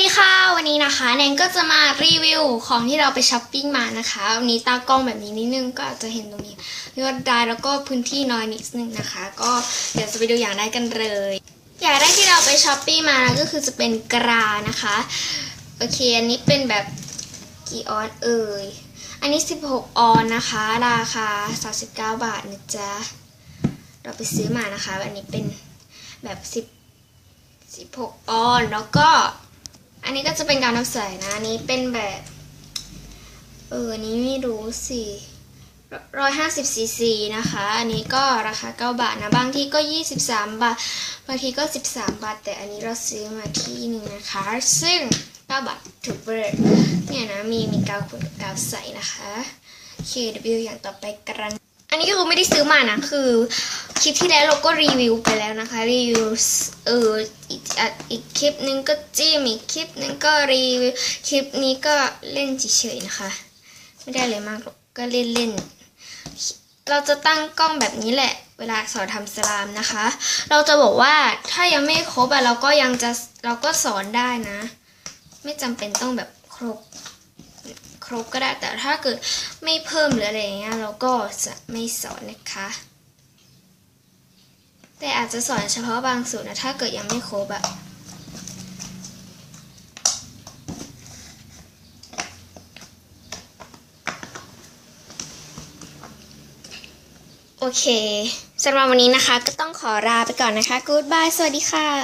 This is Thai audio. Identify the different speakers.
Speaker 1: ดีค่ะวันนี้นะคะแนนก็จะมารีวิวของที่เราไปช้อปปิ้งมานะคะวันนี้ตากล้องแบบนี้นิดนึงก็อาจจะเห็นตรงนี้ยอดได้แล้วก็พื้นที่น้อยนิดนึงนะคะ ก็เดี๋ยวจะไปดูอย่างได้กันเลยอย่างแรกที่เราไปช้อปปิ้งมานะก็คือจะเป็นกรานะคะโอเคอันนี้เป็นแบบกี่ออนเอ่ยอันนี้ 16 ออนนะคะ ราคา 39 บาทนะจ๊ะเราไปซื้อมานะคะอันนี้เป็นแบบ10 16 ออนแล้วก็ อันนี้ก็จะเป็นการน้ำใสนะอันนี้เป็นแบบ เอออนนี้ไม่รู้สิร้อยห้าสิบซีซีนะคะ อันนี้ก็ราคาเก้าบาทนะ บางทีก็ยี่สิบสามบาท บางทีก็สิบสามบาท แต่อันนี้เราซื้อมาที่หนึ่งนะคะ ซึ่งเก้าบาทถูกเบรดเนี่ยนะ มีมีกาวขวดกาวใสนะคะโอเคเดี๋ยวไปดูอย่างต่อไปกัน นี้ก็คือไม่ได้ซื้อมานะ คือคลิปที่แล้วเราก็รีวิวไปแล้วนะคะ รีวิวเอออีกอีกคลิปนึงก็จิ้มอีกคลิปนึงก็รีวิวคลิปนี้ก็เล่นเฉยๆนะคะ ไม่ได้เลยมากหรอกก็เล่นเล่นๆเราจะตั้งกล้องแบบนี้แหละ เวลาสอนทำสลามนะคะ เราจะบอกว่าถ้ายังไม่ครบอะเราก็ยังจะเราก็สอนได้นะ ไม่จำเป็นต้องแบบครบ รบก็ได้ แต่ถ้าเกิดไม่เพิ่มหรืออะไรอย่างเงี้ยเราก็จะไม่สอนนะคะ แต่อาจจะสอนเฉพาะบางส่วนนะถ้าเกิดยังไม่ครบอะโอเคสำหรับวันนี้นะคะ ก็ต้องขอลาไปก่อนนะคะ Goodbye สวัสดีค่ะ